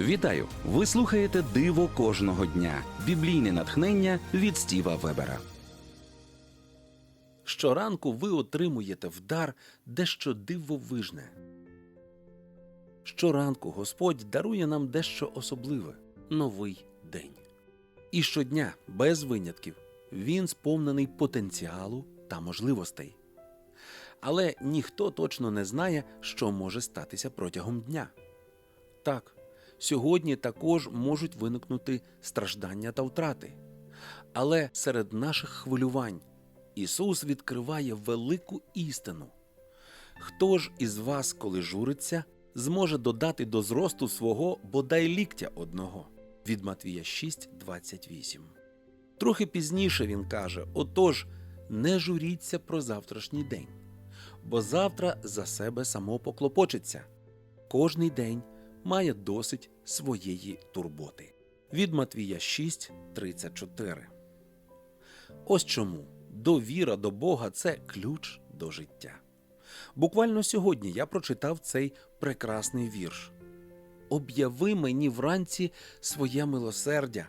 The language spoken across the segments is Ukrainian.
Вітаю! Ви слухаєте Диво кожного дня. Біблійне натхнення від Стіва Вебера. Щоранку ви отримуєте в дар дещо дивовижне. Щоранку Господь дарує нам дещо особливе новий день. І щодня, без винятків, він сповнений потенціалу та можливостей. Але ніхто точно не знає, що може статися протягом дня. Так, сьогодні також можуть виникнути страждання та втрати. Але серед наших хвилювань Ісус відкриває велику істину. Хто ж із вас, коли журиться, зможе додати до зросту свого бодай ліктя одного? Від Матвія 6:28. Трохи пізніше він каже: Отож, не журіться про завтрашній день, бо завтра за себе само поклопочеться. Кожний день має досить своєї турботи. Від Матвія 6:34. Ось чому довіра до Бога це ключ до життя. Буквально сьогодні я прочитав цей прекрасний вірш. Об'яви мені вранці своє милосердя,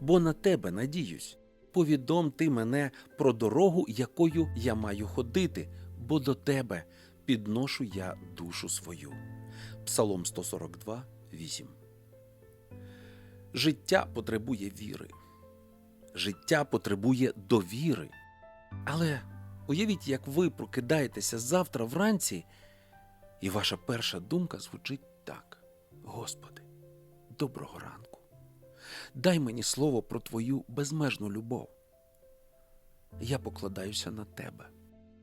бо на тебе надіюсь. Повідом ти мене про дорогу, якою я маю ходити, бо до тебе підношу я душу свою. Псалом 142, 8. Життя потребує віри. Життя потребує довіри. Але уявіть, як ви прокидаєтеся завтра вранці, і ваша перша думка звучить так: Господи, доброго ранку. Дай мені слово про Твою безмежну любов. Я покладаюся на Тебе.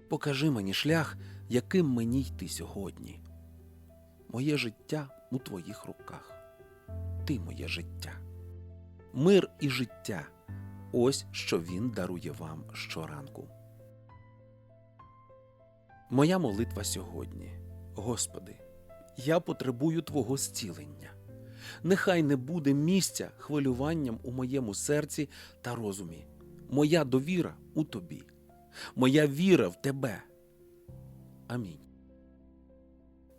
Покажи мені шлях, яким мені йти сьогодні. Моє життя у Твоїх руках. Ти моє життя. Мир і життя. Ось що він дарує вам щоранку. Моя молитва сьогодні. Господи, я потребую Твого зцілення. Нехай не буде місця хвилюванням у моєму серці та розумі. Моя довіра у Тобі, моя віра в Тебе. Амінь.